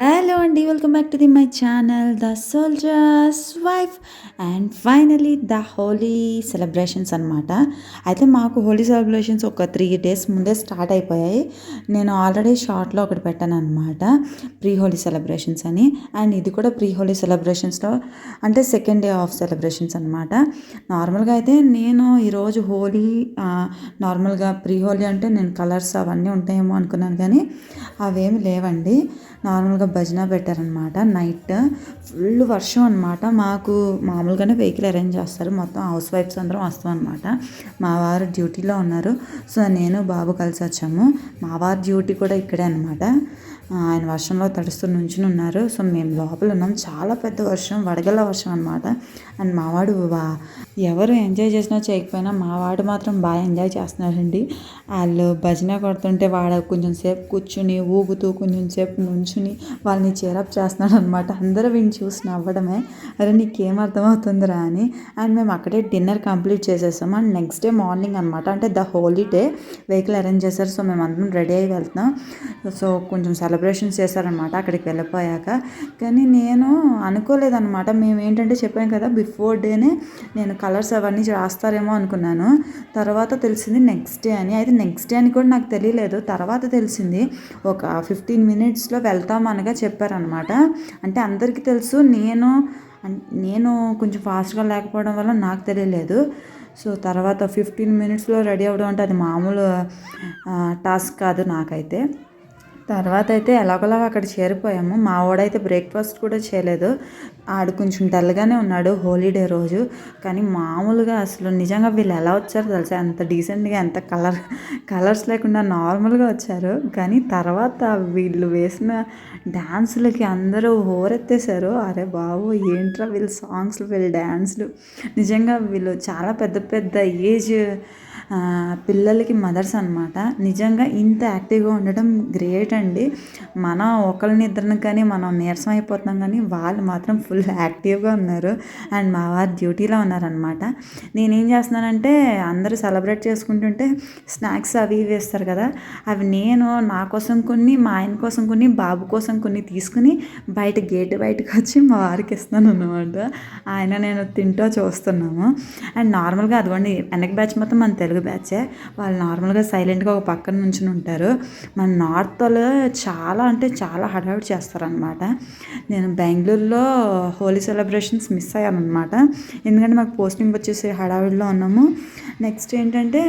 Hello అండి welcome back to the my channel the soldiers wife and finally the Holi celebrations అనమాట అయితే మాకు Holi celebrations ఒక three days ముందే స్టార్ట్ అయిపోయాయి. నేను ఆల్రెడీ షార్ట్లో ఒకటి పెట్టాను అనమాట ప్రీ హోలీ సెలబ్రేషన్స్ అని. అండ్ ఇది కూడా ప్రీ హోలీ సెలబ్రేషన్స్లో అంటే సెకండ్ డే ఆఫ్ సెలబ్రేషన్స్ అనమాట నార్మల్గా అయితే నేను ఈరోజు హోలీ నార్మల్గా ప్రీ హోలీ అంటే నేను కలర్స్ అవన్నీ ఉంటాయేమో అనుకున్నాను కానీ అవేమి లేవండి. నార్మల్గా భజన పెట్టారనమాట నైట్ ఫుల్ వర్షం అనమాట మాకు మామూలుగానే వెహికల్ అరేంజ్ చేస్తారు. మొత్తం హౌస్ వైఫ్స్ అందరం వస్తాం అనమాట మా వారు డ్యూటీలో ఉన్నారు. సో నేను బాబు కలిసి వచ్చాము. మా వారి డ్యూటీ కూడా ఇక్కడే అనమాట ఆయన వర్షంలో తడుస్తూ నుంచుని ఉన్నారు. సో మేము లోపల ఉన్నాం. చాలా పెద్ద వర్షం వడగల వర్షం అనమాట అండ్ మావాడు ఎవరు ఎంజాయ్ చేసినా చేయకపోయినా మా వాడు మాత్రం బాగా ఎంజాయ్ చేస్తున్నాడండి. వాళ్ళు భజన కొడుతుంటే వాడు కొంచెం సేపు కూర్చుని ఊగుతూ కొంచెం సేపు నుంచుని వాళ్ళని చేరప్ చేస్తున్నాడు అనమాట అందరూ వీడిని చూసి నవ్వడమే. అరే నీకేం అర్థమవుతుందిరా అని. అండ్ మేము అక్కడే డిన్నర్ కంప్లీట్ చేసేసాం అండ్ నెక్స్ట్ డే మార్నింగ్ అనమాట అంటే the Holi day vehicle arrange చేశారు. సో మేము అందరం రెడీ అయ్యి వెళ్తున్నాం. సో కొంచెం సెలబ్రేషన్స్ చేశారనమాట అక్కడికి వెళ్ళిపోయాక. కానీ నేను అనుకోలేదన్నమాట. మేము ఏంటంటే చెప్పాను కదా బిఫోర్ డేనే నేను కలర్స్ అవన్నీ రాస్తారేమో అనుకున్నాను. తర్వాత తెలిసింది నెక్స్ట్ డే అని. అయితే నెక్స్ట్ డే అని కూడా నాకు తెలియలేదు. తర్వాత తెలిసింది ఒక ఫిఫ్టీన్ మినిట్స్లో వెళ్తాం అనగా చెప్పారనమాట. అంటే అందరికీ తెలుసు నేను నేను కొంచెం ఫాస్ట్గా లేకపోవడం వల్ల నాకు తెలియలేదు. సో తర్వాత ఫిఫ్టీన్ మినిట్స్లో రెడీ అవ్వడం అంటే అది మామూలు టాస్క్ కాదు నాకైతే. తర్వాత అయితే ఎలాగోలాగా అక్కడ చేరిపోయాము. మా వాడైతే బ్రేక్ఫాస్ట్ కూడా చేయలేదు. ఆడు కొంచెం డల్గానే ఉన్నాడు హోలీడే రోజు. కానీ మామూలుగా అసలు నిజంగా వీళ్ళు ఎలా వచ్చారో తెలుసా? ఎంత డీసెంట్గా ఎంత కలర్ కలర్స్ లేకుండా నార్మల్గా వచ్చారు. కానీ తర్వాత వీళ్ళు వేసిన డ్యాన్సులకి అందరూ హోరెత్తేసారు అరే బాబు ఏంట్రా వీళ్ళ సాంగ్స్లు వీళ్ళు డ్యాన్స్లు నిజంగా వీళ్ళు చాలా పెద్ద పెద్ద ఏజ్ పిల్లలకి మదర్స్ అనమాట నిజంగా ఇంత యాక్టివ్గా ఉండడం గ్రేట్ అండి. మన ఒకళ్ళ ఇద్దరిని కానీ మనం నీరసం అయిపోతున్నాం కానీ వాళ్ళు మాత్రం ఫుల్ యాక్టివ్గా ఉన్నారు. అండ్ మా వారు డ్యూటీలో ఉన్నారనమాట నేనేం చేస్తున్నానంటే అందరూ సెలబ్రేట్ చేసుకుంటుంటే స్నాక్స్ అవి ఇవి ఇస్తారు కదా అవి నేను నా కోసం కొన్ని మా ఆయన కోసం కొన్ని బాబు కోసం కొన్ని తీసుకుని బయట గేట్ బయటకు వచ్చి మా వారికి ఇస్తాను అనమాట ఆయన నేను తింటూ చూస్తున్నాము. అండ్ నార్మల్గా అదిగోండి వెనక బ్యాచ్ మొత్తం మన తెలుగు బ్యాచే. వాళ్ళు నార్మల్గా సైలెంట్గా ఒక పక్కన నుంచి ఉంటారు. మన నార్త్ వాళ్ళు చాలా అంటే చాలా హడావుడ్ చేస్తారనమాట నేను బెంగళూరులో హోలీ సెలబ్రేషన్స్ మిస్ అయ్యానమాట అనమాట ఎందుకంటే మాకు పోస్టింగ్ వచ్చేసి హడావిడిలో ఉన్నాము. నెక్స్ట్ ఏంటంటే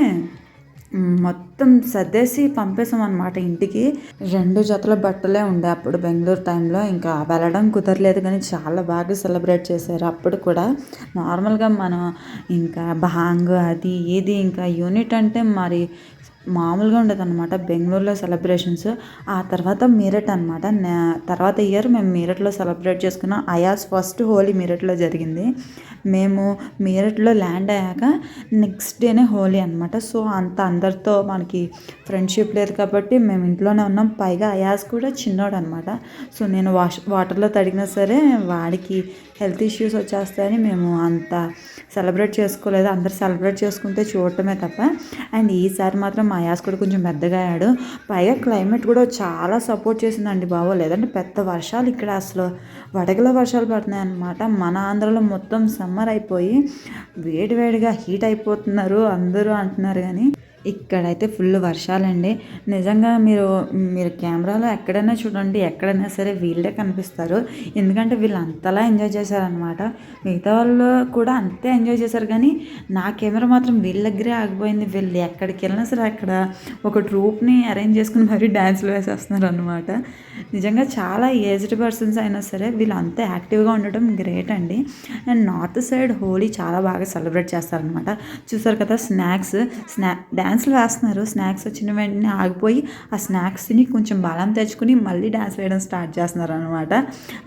మొత్తం సర్దేసి పంపేసాం అనమాట ఇంటికి. రెండు జతల బట్టలే ఉండే అప్పుడు బెంగళూరు టైంలో. ఇంకా వెళ్ళడం కుదరలేదు కానీ చాలా బాగా సెలబ్రేట్ చేశారు అప్పుడు కూడా. నార్మల్గా మనం ఇంకా భాంగ్ అది ఇది ఇంకా యూనిట్ అంటే మరి మామూలుగా ఉండదు అనమాట బెంగళూరులో సెలబ్రేషన్స్. ఆ తర్వాత మీరట్ అనమాట తర్వాత ఇయర్ మేము మీరట్లో సెలబ్రేట్ చేసుకున్నాం అయాస్ ఫస్ట్ హోలీ మీరట్లో జరిగింది. మేము మీరట్లో ల్యాండ్ అయ్యాక నెక్స్ట్ డేనే హోలీ అనమాట సో అంత అందరితో మనకి ఫ్రెండ్షిప్ లేదు కాబట్టి మేము ఇంట్లోనే ఉన్నాం. పైగా అయాస్ కూడా చిన్నోడు అనమాట సో నేను వాష్ వాటర్లో తడిగినా సరే వాడికి హెల్త్ ఇష్యూస్ వచ్చేస్తాయని మేము అంత సెలబ్రేట్ చేసుకోలేదు. అందరు సెలబ్రేట్ చేసుకుంటే చూడటమే తప్ప. అండ్ ఈసారి మాత్రం మా యాస్ కూడా కొంచెం పెద్దగా అయ్యాడు. పైగా క్లైమేట్ కూడా చాలా సపోర్ట్ చేసిందండి బాబు. లేదంటే పెద్ద వర్షాలు ఇక్కడ అసలు వడగల వర్షాలు పడుతున్నాయి అనమాట మన ఆంధ్రలో మొత్తం సమ్మర్ అయిపోయి వేడివేడిగా హీట్ అయిపోతున్నారు అందరూ అంటున్నారు కానీ. ఇక్కడైతే ఫుల్ వర్షాలండి. నిజంగా మీరు మీరు కెమెరాలో ఎక్కడైనా చూడండి ఎక్కడైనా సరే వీళ్ళే కనిపిస్తారు. ఎందుకంటే వీళ్ళు అంతలా ఎంజాయ్ చేశారనమాట మిగతా వాళ్ళు కూడా అంతే ఎంజాయ్ చేశారు కానీ నా కెమెరా మాత్రం వీళ్ళ దగ్గరే ఆగిపోయింది. వీళ్ళు ఎక్కడికి వెళ్ళినా సరే అక్కడ ఒక ట్రూప్ని అరేంజ్ చేసుకుని మరీ డ్యాన్స్లు వేసేస్తున్నారు అనమాట నిజంగా చాలా ఏజ్డ్ పర్సన్స్ అయినా సరే వీళ్ళు అంతే యాక్టివ్గా ఉండటం గ్రేట్ అండి. అండ్ నార్త్ సైడ్ హోలీ చాలా బాగా సెలబ్రేట్ చేస్తారనమాట చూసారు కదా స్నాక్స్ స్నా డ్యాన్స్లు వేస్తున్నారు. స్నాక్స్ వచ్చిన వెంటనే ఆగిపోయి ఆ స్నాక్స్ని కొంచెం బలం తెచ్చుకుని మళ్ళీ డ్యాన్స్ వేయడం స్టార్ట్ చేస్తున్నారు అనమాట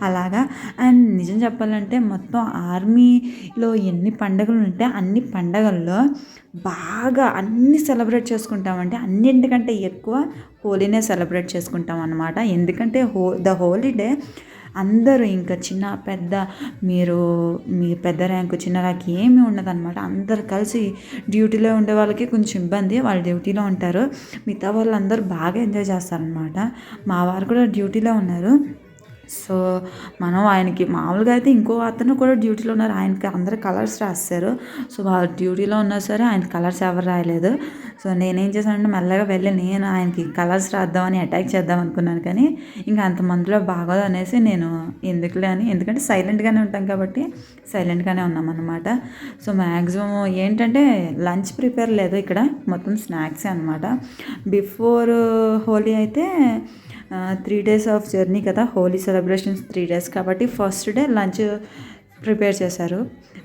అలాగా. అండ్ నిజం చెప్పాలంటే మొత్తం ఆర్మీలో ఎన్ని పండుగలు ఉంటే అన్ని పండగల్లో బాగా అన్ని సెలబ్రేట్ చేసుకుంటామంటే అన్నింటికంటే ఎక్కువ హోలీనే సెలబ్రేట్ చేసుకుంటాం అనమాట ఎందుకంటే హో ద హోలీడే అందరూ ఇంకా చిన్న పెద్ద మీరు మీ పెద్ద ర్యాంకు చిన్న ర్యాంక్ ఏమీ ఉండదన్నమాట. అందరు కలిసి డ్యూటీలో ఉండే వాళ్ళకి కొంచెం ఇబ్బంది. వాళ్ళు డ్యూటీలో ఉంటారు. మిగతా వాళ్ళందరూ బాగా ఎంజాయ్ చేస్తారనమాట మా వారు కూడా డ్యూటీలో ఉన్నారు. సో మనం ఆయనకి మామూలుగా అయితే ఇంకో అతను కూడా డ్యూటీలో ఉన్నారు. ఆయనకి అందరు కలర్స్ రాస్తారు. సో వాళ్ళ డ్యూటీలో ఉన్నా సరే ఆయన కలర్స్ ఎవరు రాయలేదు. సో నేనేం చేశానంటే మెల్లగా వెళ్ళి నేను ఆయనకి కలర్స్ రాద్దామని అటాక్ చేద్దాం అనుకున్నాను కానీ ఇంకా అంతమందిలో బాగోదు అనేసి నేను ఎందుకులే అని ఎందుకంటే సైలెంట్గానే ఉంటాం కాబట్టి సైలెంట్గానే ఉన్నాం అనమాట సో మ్యాక్సిమం ఏంటంటే లంచ్ ప్రిపేర్ లేదు ఇక్కడ. మొత్తం స్నాక్సే అనమాట బిఫోర్ హోలీ అయితే త్రీ డేస్ ఆఫ్ జర్నీ కదా హోలీ సెలబ్రేషన్స్ త్రీ డేస్ కాబట్టి ఫస్ట్ డే లంచ్ ప్రిపేర్ చేశారు.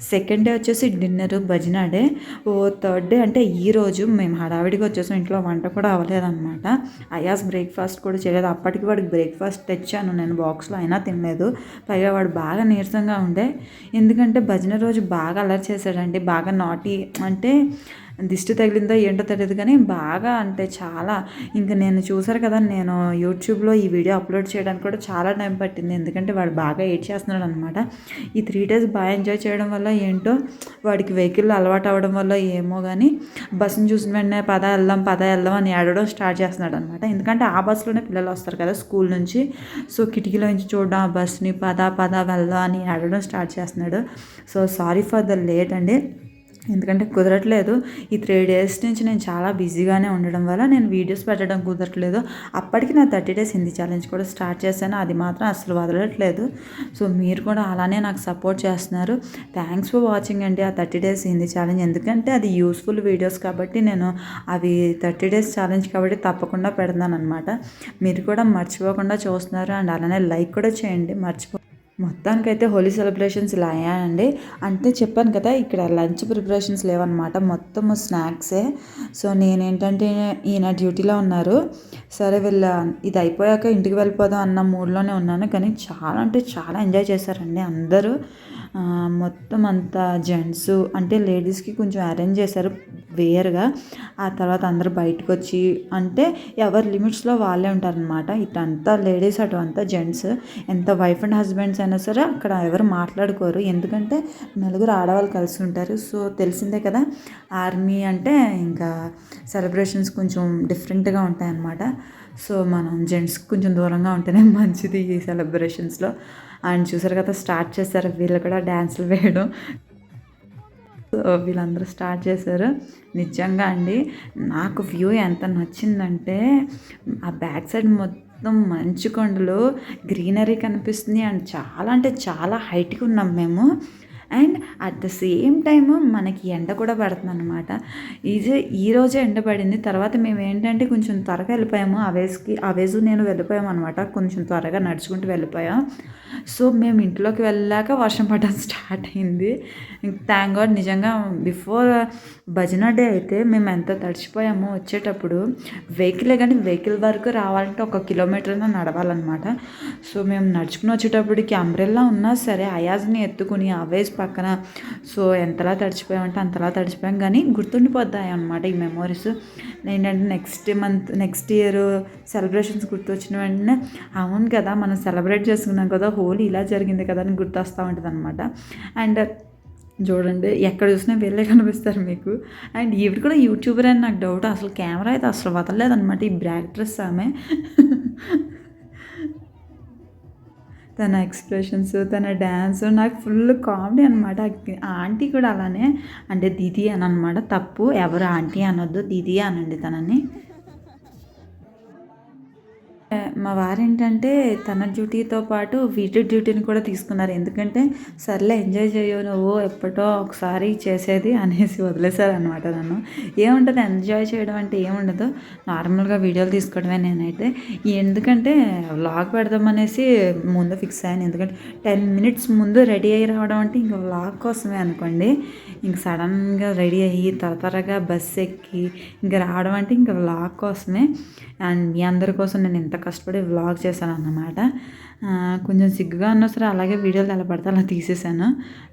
సెకండ్ డే వచ్చేసి డిన్నర్ భజన డే. ఓ థర్డ్ డే అంటే ఈరోజు మేము హడావిడిగా వచ్చేసాం ఇంట్లో వంట కూడా అవ్వలేదన్నమాట. అయాస్ బ్రేక్ఫాస్ట్ కూడా చేయలేదు. అప్పటికి వాడికి బ్రేక్ఫాస్ట్ తెచ్చాను నేను బాక్స్లో అయినా తినలేదు. పైగా వాడు బాగా నీరసంగా ఉండే. ఎందుకంటే భజన రోజు బాగా అలర్ట్ చేశాడండి బాగా నాటి అంటే దిష్టి తగిలిందో ఏంటో తెలియదు కానీ బాగా అంటే చాలా. ఇంకా నేను చూసారు కదా నేను యూట్యూబ్లో ఈ వీడియో అప్లోడ్ చేయడానికి కూడా చాలా టైం పట్టింది. ఎందుకంటే వాడు బాగా ఎయిట్ చేస్తున్నాడు అనమాట ఈ త్రీ డేస్ బాగా ఎంజాయ్ చేయడం వల్ల ఏంటో వాడికి వెహికల్ అలవాటు అవ్వడం వల్ల ఏమో కానీ బస్సును చూసిన వెంటనే పద వెళ్దాం పద వెళ్దాం అని ఏడవడం స్టార్ట్ చేస్తున్నాడు అనమాట ఎందుకంటే ఆ బస్సులోనే పిల్లలు వస్తారు కదా స్కూల్ నుంచి. సో కిటికీలో నుంచి చూడడం ఆ బస్ని పద పద వెళ్దాం అని ఆడడం స్టార్ట్ చేస్తున్నాడు. So sorry for the late అండి. ఎందుకంటే కుదరట్లేదు. ఈ త్రీ డేస్ నుంచి నేను చాలా బిజీగానే ఉండడం వల్ల నేను వీడియోస్ పెట్టడం కుదరట్లేదు. అప్పటికి నా థర్టీ డేస్ హిందీ ఛాలెంజ్ కూడా స్టార్ట్ చేశాను. అది మాత్రం అసలు వదలట్లేదు. సో మీరు కూడా అలానే నాకు సపోర్ట్ చేస్తున్నారు. థ్యాంక్స్ ఫర్ వాచింగ్ అండి ఆ థర్టీ డేస్ హిందీ ఛాలెంజ్. ఎందుకంటే అది యూస్ఫుల్ వీడియోస్ కాబట్టి నేను అవి థర్టీ డేస్ ఛాలెంజ్ కాబట్టి తప్పకుండా పెడతాను అనమాట మీరు కూడా మర్చిపోకుండా చూస్తున్నారు అండ్ అలానే లైక్ కూడా చేయండి. మర్చిపో మొత్తానికైతే హోలీ సెలబ్రేషన్స్ ఇలా అయ్యాయండి అంటే చెప్పాను కదా ఇక్కడ లంచ్ ప్రిపరేషన్స్ లేవన్నమాట. మొత్తం స్నాక్సే. సో నేనేంటంటే ఈయన డ్యూటీలో ఉన్నారు. సరే వీళ్ళ ఇది అయిపోయాక ఇంటికి వెళ్ళిపోదాం అన్న మూడ్లోనే ఉన్నాను. కానీ చాలా అంటే చాలా ఎంజాయ్ చేశారండి అందరూ. మొత్తం అంతా జెంట్స్ అంటే లేడీస్కి కొంచెం అరేంజ్ చేశారు వేయర్గా ఆ తర్వాత అందరూ బయటకు వచ్చి అంటే ఎవరి లిమిట్స్లో వాళ్ళే ఉంటారనమాట ఇటంతా లేడీస్ అటు అంతా జెంట్స్. ఎంత వైఫ్ అండ్ హస్బెండ్స్ అయినా సరే అక్కడ ఎవరు మాట్లాడుకోరు. ఎందుకంటే నలుగురు ఆడవాళ్ళు కలిసి ఉంటారు. సో తెలిసిందే కదా ఆర్మీ అంటే ఇంకా సెలబ్రేషన్స్ కొంచెం డిఫరెంట్గా ఉంటాయన్నమాట. సో మనం జెంట్స్కి కొంచెం దూరంగా ఉంటేనే మంచిది ఈ సెలబ్రేషన్స్లో అండ్ చూసారు కదా స్టార్ట్ చేశారు. వీళ్ళు కూడా డ్యాన్సులు వేయడం. సో వీళ్ళందరూ స్టార్ట్ చేశారు. నిజంగా అండి నాకు వ్యూ ఎంత నచ్చిందంటే ఆ బ్యాక్ సైడ్ మొత్తం మంచు కొండలు గ్రీనరీ కనిపిస్తుంది. అండ్ చాలా అంటే చాలా హైట్గా ఉన్నాం మేము. And at the same time మనకి ఎండ కూడా పడుతుంది అనమాట ఇది ఈరోజే ఎండ పడింది. తర్వాత మేము ఏంటంటే కొంచెం త్వరగా వెళ్ళిపోయాము. అవేజ్కి అవేజు నేను వెళ్ళిపోయాము అనమాట కొంచెం త్వరగా నడుచుకుంటూ వెళ్ళిపోయాం. సో మేము ఇంట్లోకి వెళ్ళాక వర్షం పడడం స్టార్ట్ అయింది. థ్యాంక్ గాడ్ నిజంగా బిఫోర్ భజన డే అయితే మేము ఎంత తడిచిపోయామో వచ్చేటప్పుడు వెహికలే కానీ వెహికల్ వరకు రావాలంటే ఒక కిలోమీటర్ నడవాలన్నమాట. సో మేము నడుచుకుని వచ్చేటప్పటికి అంబ్రెల్లా ఉన్నా సరే అయాజ్ని ఎత్తుకుని అవేజ్ పక్కన సో ఎంతలా తడిచిపోయామంటే అంతలా తడిచిపోయాం. కానీ గుర్తుండిపోద్దాయి అనమాట ఈ మెమోరీస్ ఏంటంటే next month next year celebrations గుర్తొచ్చిన వెంటనే అవును కదా మనం సెలబ్రేట్ చేసుకున్నాం కదా హోలీ ఇలా జరిగింది కదా అని గుర్తొస్తూ ఉంటుంది అనమాట అండ్ చూడండి ఎక్కడ చూసినా వీళ్ళే కనిపిస్తారు మీకు. అండ్ ఈవిడ కూడా యూట్యూబర్ అని నాకు డౌట్ అసలు కెమెరా అయితే అసలు వదలలేదనమాట ఈ బ్రాక్ డ్రెస్ ఆమె. తన ఎక్స్ప్రెషన్స్ తన డ్యాన్స్ నాకు ఫుల్ కామెడీ అనమాట ఆంటీ కూడా అలానే. అంటే దీది అని అనమాట తప్పు. ఎవరు ఆంటీ అనొద్దు. దీది అనండి తనని. మా వారు ఏంటంటే తన డ్యూటీతో పాటు వీటి డ్యూటీని కూడా తీసుకున్నారు. ఎందుకంటే సర్లే ఎంజాయ్ చేయవు నువ్వు ఎప్పటో ఒకసారి చేసేది అనేసి వదిలేశారు అనమాట నన్ను. ఏముంటుంది ఎంజాయ్ చేయడం అంటే ఏముండదు. నార్మల్గా వీడియోలు తీసుకోవడమే నేనైతే. ఎందుకంటే వ్లాగ్ పెడదామనేసి ముందు ఫిక్స్ అయ్యాను. ఎందుకంటే టెన్ మినిట్స్ ముందు రెడీ అయ్యి రావడం అంటే ఇంకా వ్లాగ్ కోసమే అనుకోండి. ఇంక సడన్గా రెడీ అయ్యి తరతరగా త్వరగా ఎక్కి ఇంక రావడం అంటే ఇంకా వ్లాగ్ కోసమే. అండ్ మీ అందరి కోసం నేను ఎంత కష్టపడి వ్లాగ్ చేశాను అన్నమాట కొంచెం సిగ్గుగా ఉన్నా సరే అలాగే వీడియోలు ఎలా పడితే అలా తీసేసాను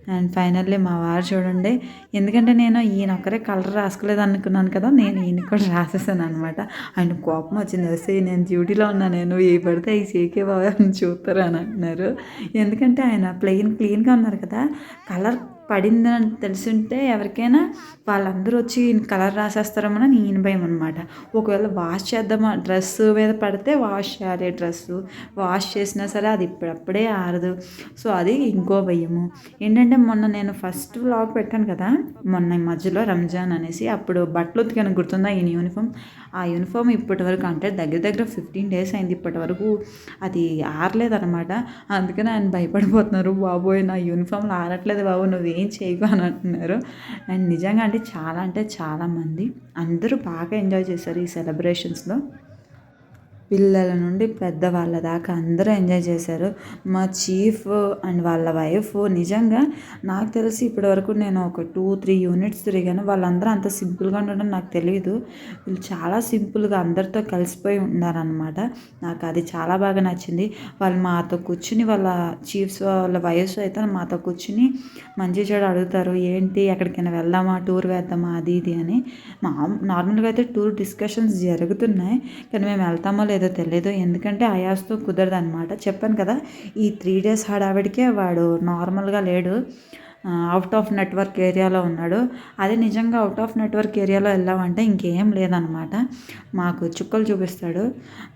అండ్ ఫైనల్లీ మా వారు చూడండి ఎందుకంటే నేను ఈయన ఒక్కరే కలర్ రాసుకోలేదు అనుకున్నాను కదా నేను ఈయన కూడా రాసేసాను అనమాట ఆయన కోపం వచ్చింది వస్తే నేను డ్యూటీలో ఉన్నా నేను ఏ పడితే ఈ సీకే బాగా చూస్తారు అని అంటున్నారు. ఎందుకంటే ఆయన ప్లెయిన్ క్లీన్గా ఉన్నారు కదా కలర్ పడిందని తెలిసింటే ఎవరికైనా వాళ్ళందరూ వచ్చి కలర్ రాసేస్తారమని నేను భయం అనమాట ఒకవేళ వాష్ చేద్దామా డ్రెస్ మీద పడితే వాష్ చేయాలి డ్రెస్సు వాష్ చేసినా సరే అది ఇప్పుడప్పుడే ఆరదు. సో అది ఇంకో భయము. ఏంటంటే మొన్న నేను ఫస్ట్ వ్లాగ్ పెట్టాను కదా మొన్న ఈ మధ్యలో రంజాన్ అనేసి అప్పుడు బట్టలు ఉతికాను గుర్తుందా ఈయన యూనిఫామ్ ఆ యూనిఫామ్ ఇప్పటి వరకు అంటే దగ్గర దగ్గర ఫిఫ్టీన్ డేస్ అయింది ఇప్పటి వరకు అది ఆరలేదన్నమాట. అందుకని ఆయన భయపడిపోతున్నారు. బాబోయ్ నా యూనిఫామ్లు ఆరట్లేదు బాబు నువ్వు చేయకు అని అంటున్నారు. అండ్ నిజంగా అంటే చాలా అంటే చాలామంది అందరూ బాగా ఎంజాయ్ చేశారు ఈ సెలబ్రేషన్స్లో పిల్లల నుండి పెద్దవాళ్ళ దాకా అందరూ ఎంజాయ్ చేశారు. మా చీఫ్ అండ్ వాళ్ళ వైఫ్ నిజంగా నాకు తెలిసి ఇప్పటివరకు నేను ఒక టూ త్రీ యూనిట్స్ తిరిగాను. వాళ్ళందరూ అంత సింపుల్గా ఉండడం నాకు తెలియదు వీళ్ళు చాలా సింపుల్గా అందరితో కలిసిపోయి ఉన్నారనమాట నాకు అది చాలా బాగా నచ్చింది. వాళ్ళు మాతో కూర్చుని వాళ్ళ చీఫ్స్ వాళ్ళ వైఫ్స్ అయితే మాతో కూర్చుని మంచి చెడు అడుగుతారు. ఏంటి ఎక్కడికైనా వెళ్దామా? టూర్ వేద్దామా? అది ఇది అని. మా నార్మల్గా అయితే టూర్ డిస్కషన్స్ జరుగుతున్నాయి. కానీ మేము వెళ్తామో లేదో తెలియదు ఎందుకంటే అయాస్తో కుదరదు అనమాట చెప్పాను కదా ఈ త్రీ డేస్ హడావిడికే వాడు నార్మల్గా లేడు. అవుట్ ఆఫ్ నెట్వర్క్ ఏరియాలో ఉన్నాడు. అదే నిజంగా అవుట్ ఆఫ్ నెట్వర్క్ ఏరియాలో వెళ్ళామంటే ఇంకేం లేదనమాట. మాకు చుక్కలు చూపిస్తాడు.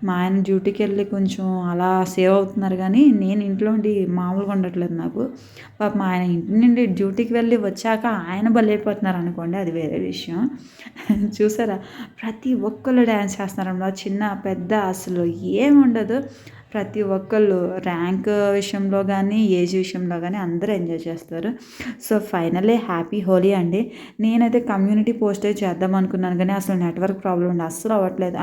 మా ఆయన డ్యూటీకి వెళ్ళి కొంచెం అలా సేవ్ అవుతున్నారు కానీ నేను ఇంట్లో ఉండి మామూలుగా ఉండట్లేదు నాకు. పాప మా ఆయన ఇంటి నుండి డ్యూటీకి వెళ్ళి వచ్చాక ఆయన బలైపోతున్నారు అనుకోండి అది వేరే విషయం. చూసారా? ప్రతి ఒక్కళ్ళు డ్యాన్స్ చేస్తున్నారన్నమాట చిన్న పెద్ద అసలు ఏముండదు ప్రతి ఒక్కళ్ళు ర్యాంక్ విషయంలో కానీ ఏజ్ విషయంలో కానీ అందరూ ఎంజాయ్ చేస్తారు. సో ఫైనలీ హ్యాపీ హోలీ అండి. నేనైతే కమ్యూనిటీ పోస్టే చేద్దాం అనుకున్నాను కానీ అసలు నెట్వర్క్ ప్రాబ్లం ఉండి. అస్సలు అవ్వట్లేదు.